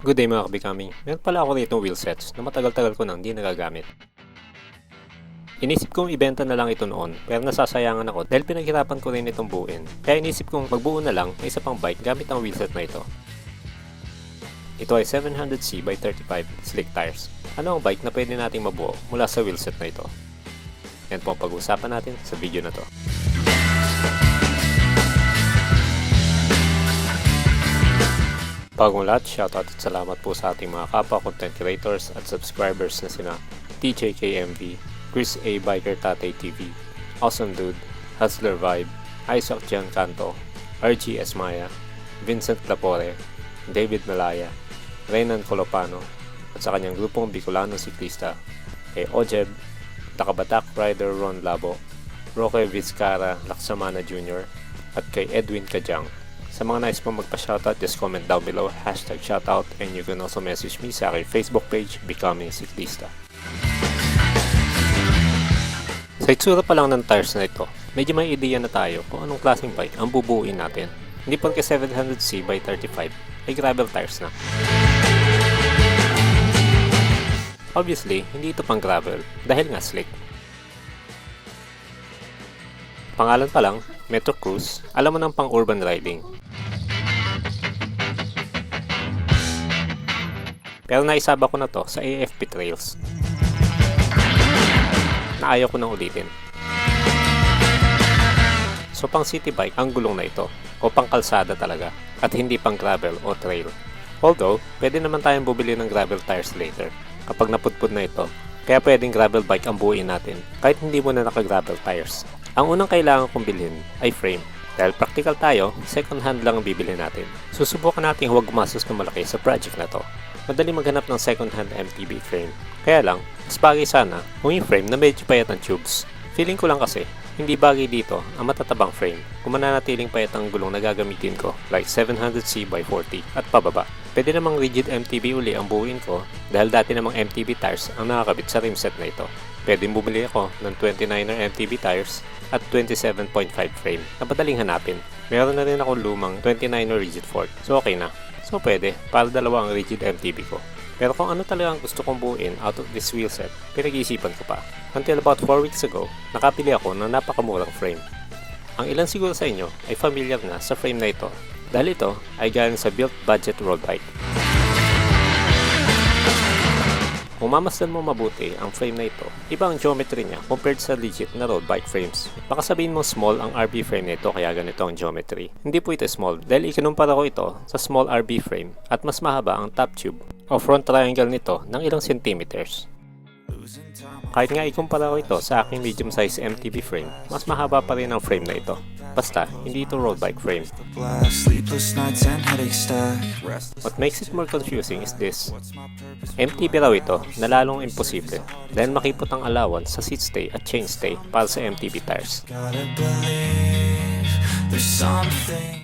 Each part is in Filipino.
Good day mga kabikami. Meron pala ako rito wheel sets na matagal-tagal ko nang hindi nagagamit. Inisip kong ibenta na lang ito noon pero nasasayangan ako dahil pinaghirapan ko rin itong buuin. Kaya inisip kong magbuo na lang ng isa pang bike gamit ang wheel set na ito. Ito ay 700C by 35 slick tires. Ano ang bike na pwede nating mabuo mula sa wheel set na ito? Yan po ang pag-uusapan natin sa video na to. Bagong lahat, shoutout at salamat po sa ating mga kapwa content creators at subscribers na sina TJKMV, Chris A. Biker Tatay TV, Awesome Dude, Hustler Vibe, Isaac Giancanto, RG Esmaya, Vincent Lapore, David Malaya, Renan Colopano, at sa kanyang grupong Bicolano Siklista, kay Ojeb, Takabatak Rider Ron Labo, Roque Vizcara Laksamana Jr., at kay Edwin Kajang. Sa mga nais po magpa-shoutout, just comment down below, hashtag shoutout, and you can also message me sa aking Facebook page, Becoming Siklista. Sa itsura pa lang ng tires na ito, medyo may ideya na tayo kung anong klaseng bike ang bubuuin natin. Hindi porke 700C by 35 ay gravel tires na. Obviously, hindi ito pang gravel dahil nga slick. Pangalan pa lang, Metro Cruise, alam mo ng pang urban riding. Pero naisaba ko na to sa AFP Trails. Na ayaw ko nang ulitin. So pang city bike ang gulong na ito o pang kalsada talaga at hindi pang gravel o trail. Although, pwede naman tayong bumili ng gravel tires later kapag napudpud na ito. Kaya pwedeng gravel bike ang buuin natin kahit hindi mo na naka-gravel tires. Ang unang kailangan kong bilhin ay frame. Dahil practical tayo, second hand lang ang bibili natin. Susubukan natin huwag gumastos ng malaki sa project na to. Madali maghanap ng second hand MTB frame. Kaya lang, mas bagay sana kung yung frame na medyo payat ng tubes. Feeling ko lang kasi, hindi bagay dito ang matatabang frame kung mananatiling payat ang gulong na gagamitin ko like 700C by 40 at pababa. Pwede namang rigid MTB uli ang buuin ko dahil dati namang MTB tires ang nakakabit sa rim set na ito. Pwede bumili ako ng 29er MTB tires at 27.5 frame na madaling hanapin. Meron na rin ako lumang 29er rigid fork so okay na. So pwede, para dalawa ang rigid MTB ko. Pero kung ano talaga ang gusto kong buuin out of this wheel set, pinag-iisipan ko pa. Until about 4 weeks ago, nakapili ako ng napakamurang frame. Ang ilan siguro sa inyo ay familiar na sa frame na ito dahil ito ay galing sa built budget road Kung mamasdan mo mabuti ang frame na ito, iba ang geometry niya compared sa legit na road bike frames. Baka sabihin mo small ang RB frame nito kaya ganito ang geometry. Hindi po ito small dahil ikinumpara ko ito sa small RB frame at mas mahaba ang top tube o front triangle nito ng ilang centimeters. Kahit nga ikumpara ko ito sa aking medium size MTB frame, mas mahaba pa rin ang frame na ito. Basta, hindi ito road bike frame. What makes it more confusing is this. MTB raw ito na lalong imposible dahil makipot ang allowance sa seat stay at chain stay para sa MTB tires.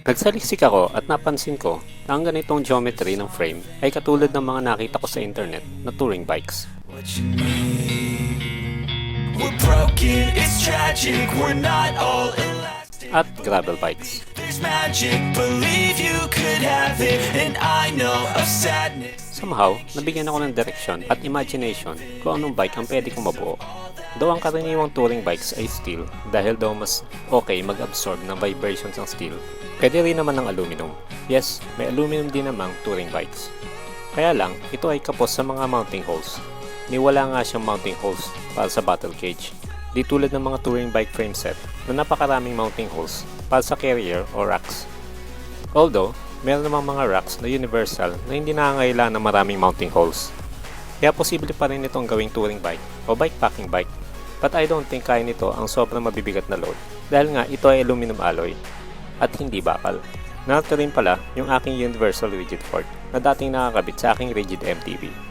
Nagsaliksik ako at napansin ko na ang ganitong geometry ng frame ay katulad ng mga nakita ko sa internet na touring bikes. What you need. We're broken, it's tragic. We're not all elastic. At gravel bikes. There's magic, believe you could have it. And I know of sadness. Somehow, nabigyan ako ng direction at imagination kung anong bike ang pwede kong mabuo. Daw ang karaniwang touring bikes ay steel dahil daw mas okay mag-absorb ng vibrations ng steel. Pwede rin naman ng aluminum. Yes, may aluminum din namang touring bikes. Kaya lang, ito ay kapos sa mga mounting holes. Niwala nga siyang mounting holes para sa battle cage. Di tulad ng mga touring bike frame set na napakaraming mounting holes para sa carrier o racks. Although, meron namang mga racks na universal na hindi nangangailangan ng maraming mounting holes. Kaya posible pa rin itong gawing touring bike o bikepacking bike. But I don't think kaya nito ang sobrang mabibigat na load dahil nga ito ay aluminum alloy at hindi bakal. Narito rin pala yung aking universal rigid fork na dating nakakabit sa aking rigid MTB.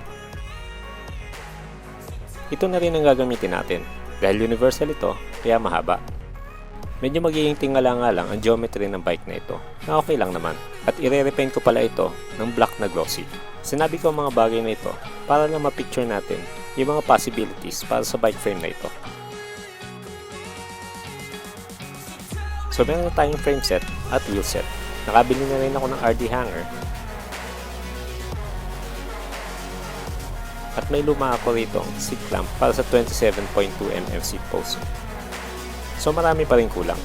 Ito na rin ang gagamitin natin dahil universal ito kaya mahaba. Medyo magiging tingala nga lang ang geometry ng bike na ito na okay lang naman at ire-repaint ko pala ito ng black na glossy. Sinabi ko ang mga bagay na ito para na ma-picture natin yung mga possibilities para sa bike frame na ito. So meron na tayong frame set at wheel set. Nakabili na rin ako ng RD hanger At may luma ako rito ang seat clamp para sa 27.2mm seat post. So marami pa rin kulang.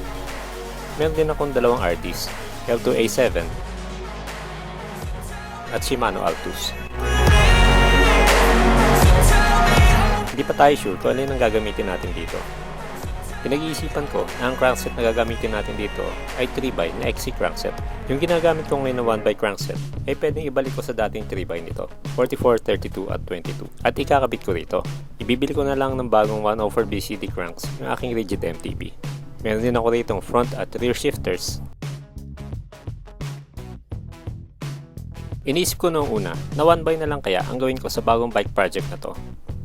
Meron din akong dalawang RDs, L2A7 at Shimano Altus. Hindi pa tayo sure kung ano yung gagamitin natin dito. Pinag-iisipan ko na ang crankset na gagamitin natin dito ay 3x na XC crankset. Yung ginagamit ko ngayon na 1x crankset ay pwedeng ibalik ko sa dating 3x nito, 44, 32 at 22. At ikakabit ko rito. Ibibili ko na lang ng bagong 104 BCD cranks yung aking rigid MTB. Meron din ako rito front at rear shifters. Iniisip ko noong una na 1x na lang kaya ang gawin ko sa bagong bike project na to.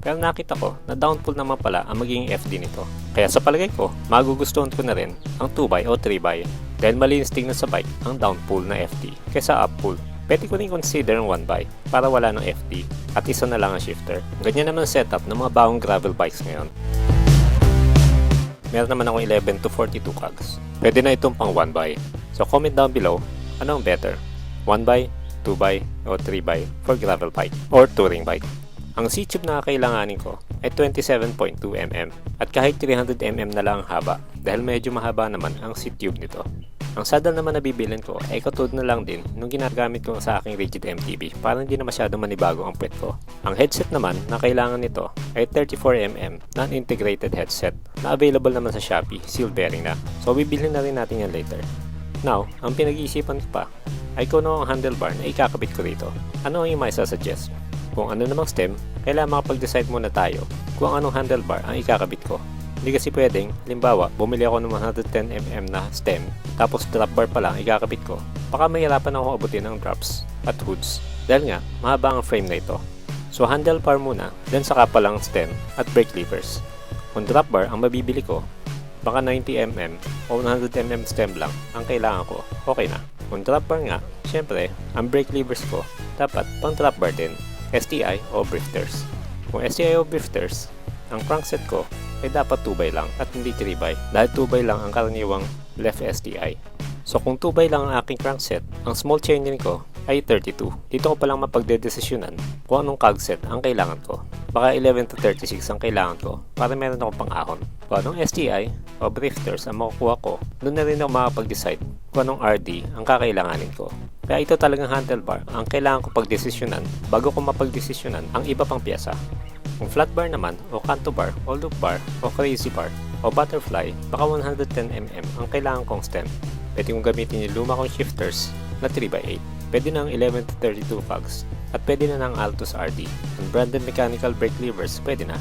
Pero nakita ko na downpull naman pala ang magiging FD nito. Kaya sa palagay ko, magugustuhan ko na rin ang 2x o 3x dahil malinis tingnan sa bike ang downpull na FD kaysa uppull. Pwede ko rin consider ang 1x para wala ng FD at isa na lang ang shifter. Ganyan naman setup ng mga bagong gravel bikes ngayon. Meron naman akong 11 to 42 cogs. Pwede na itong pang 1x. So comment down below, ano ang better? 1x, 2x, o 3x for gravel bike or touring bike. Ang C-tube na kailanganin ko ay 27.2mm at kahit 300mm na lang ang haba dahil medyo mahaba naman ang C-tube nito. Ang saddle naman na bibilin ko ay katulad na lang din nung ginagamit ko sa aking rigid MTB para hindi na masyado manibago ang puwet ko. Ang headset naman na kailangan nito ay 34mm non-integrated headset na available naman sa Shopee, seal bearing na. So bibilhin na rin natin yan later. Now, ang pinag-iisipan ko pa ay kung ano ang handlebar na ikakabit ko rito. Ano ang yung may suggest? Kung ano namang stem, kailangan makapag-decide muna tayo kung anong handlebar ang ikakabit ko. Hindi kasi pwedeng, limbawa, bumili ako ng 110mm na stem, tapos drop bar pa lang ikakabit ko. Baka mahirapan ako abutin ng drops at hoods. Dahil nga, mahaba ang frame na ito. So handlebar muna, then saka pa lang stem at brake levers. Kung drop bar ang mabibili ko, baka 90mm o 100mm stem lang ang kailangan ko, okay na. Kung drop bar nga, syempre, ang brake levers ko, dapat pang drop bar din, STI o drifters. Kung STI o drifters, ang crankset ko ay dapat 2x lang at hindi 3x dahil 2x lang ang karaniwang left STI. So kung 2x lang ang aking crankset, ang small chain din ko ay 32. Dito ko palang mapagdedesisyonan kung anong cogset ang kailangan ko. Baka 11 to 36 ang kailangan ko para meron akong pang-ahon. Kung anong STI o drifters ang makukuha ko, doon na rin ako makapag-decide kung anong RD ang kakailanganin ko. Kaya ito talagang handlebar ang kailangan ko pagdesisyonan bago ko mapagdesisyonan ang iba pang pyesa. Kung flat bar naman, o canto bar, o loop bar, o crazy bar, o butterfly, baka 110mm ang kailangan kong stem. Pwede kong gamitin yung luma kong shifters na 3x8. Pwede na ang 11 to 32 cogs. At pwede na ng Altus RD. Ang branded mechanical brake levers, pwede na.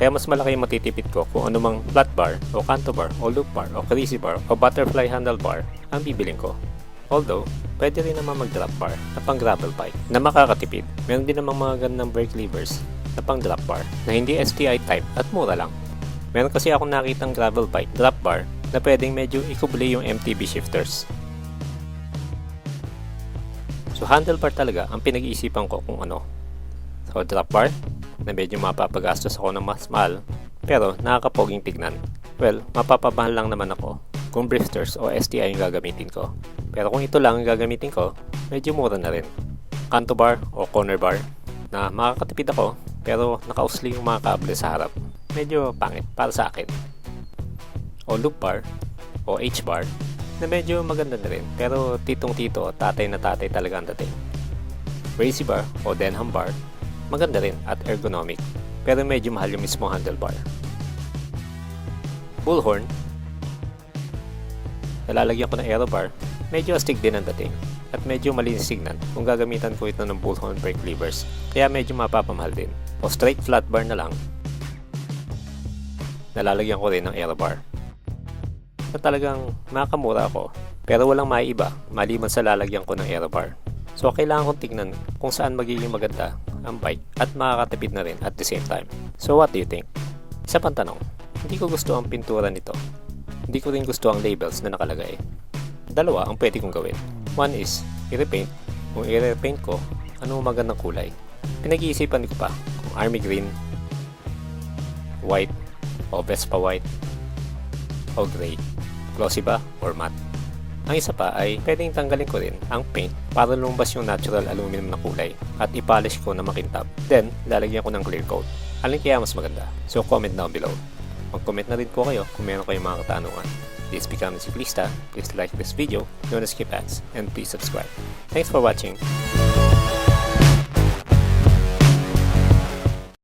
Kaya mas malaki yung matitipid ko kung anumang flat bar, o canto bar, o loop bar, o crazy bar, o butterfly handlebar ang bibiling ko. Although, pwede rin naman mag-drop bar na pang gravel bike na makakatipid. Meron din namang mga gandang brake levers na pang drop bar na hindi STI type at mura lang. Meron kasi akong nakitang gravel bike drop bar na pwedeng medyo ikubli yung MTB shifters. So handlebar talaga ang pinag-iisipan ko kung ano. So drop bar na medyo mapapagastos ako ng mas mahal pero nakakapoging tignan. Well, mapapamahal lang naman ako kung drifters o STI yung gagamitin ko. Pero kung ito lang ang gagamitin ko, medyo mura na rin. Canto bar o corner bar na makakatipid ako pero nakausli yung mga kable sa harap. Medyo pangit para sa akin. O loop bar o H bar na medyo maganda na rin. Pero titong tito tatay na tatay talaga ang dating. Crazy bar o Denham bar maganda rin at ergonomic pero medyo mahal yung mismo handlebar. Bullhorn. Nalalagyan ko ng aero bar. Medyo astig din ang dating at medyo malinis tignan kung gagamitan ko ito ng bullhorn brake levers. Kaya medyo mapapamahal din. O straight flat bar na lang. Nalalagyan ko rin ng aero bar na talagang makamura ako. Pero walang maiiba maliban sa lalagyan ko ng aero bar. So kailangan kong tignan kung saan magiging maganda ang bike at makakatipid na rin at the same time. So what do you think? isa pang hindi ko gusto ang pintura nito. Hindi ko rin gusto ang labels na nakalagay. Dalawa ang pwede kong gawin. One is i-repaint. Kung i-repaint ko ano ang magandang kulay? Pinag-iisipan ko pa kung army green white o Vespa white o gray glossy ba or matte Ang isa pa ay pwedeng tanggalin ko rin ang paint para lumabas yung natural aluminum na kulay at ipolish ko na makintab. Then, lalagyan ko ng clear coat. Alin kaya mas maganda? So comment down below. Mag-comment na rin po kayo kung meron kayong mga katanungan. This is Becoming Siklista. Please like this video, don't skip ads, and please subscribe. Thanks for watching.